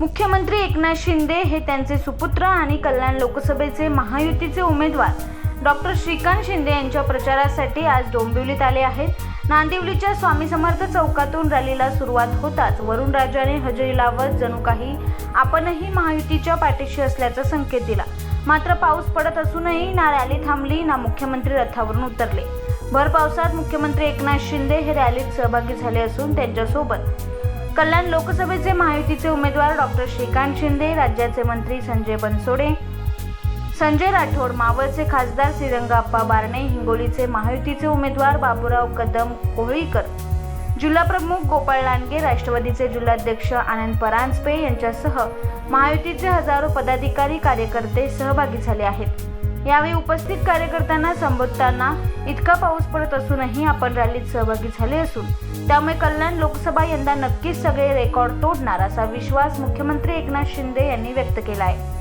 मुख्यमंत्री एकनाथ शिंदे हे त्यांचे सुपुत्र आणि कल्याण लोकसभेचे महायुतीचे उमेदवार. डॉक्टर श्रीकांत शिंदे यांच्या प्रचारासाठी आज डोंबिवलीत आले आहेत. नांदिवलीच्या स्वामी समर्थ चौकातून रॅलीला सुरुवात होताच. वरुणराजाने हजेरी लावत जणू काही आपणही महायुतीच्या पाठीशी असल्याचा संकेत दिला. मात्र पाऊस पडत असूनही ना रॅली थांबली ना मुख्यमंत्री रथावरून उतरले. भर पावसात मुख्यमंत्री एकनाथ शिंदे हे रॅलीत सहभागी झाले असून त्यांच्यासोबत कल्याण लोकसभेचे महायुतीचे उमेदवार डॉक्टर श्रीकांत शिंदे राज्याचे मंत्री संजय बनसोडे संजय राठोड मावळचे खासदार श्रीरंगाप्पा बारणे हिंगोलीचे महायुतीचे उमेदवार बाबूराव कदम कोहळीकर जिल्हाप्रमुख गोपाळ लांडगे राष्ट्रवादीचे जिल्हाध्यक्ष आनंद परांजपे यांच्यासह महायुतीचे हजारो पदाधिकारी कार्यकर्ते सहभागी झाले आहेत. यावेळी उपस्थित कार्यकर्त्यांना संबोधताना इतका पाऊस पडत असूनही आपण रॅलीत सहभागी झाले असून त्यामुळे कल्याण लोकसभा यंदा नक्कीच सगळे रेकॉर्ड तोडणार असा विश्वास मुख्यमंत्री एकनाथ शिंदे यांनी व्यक्त केला आहे.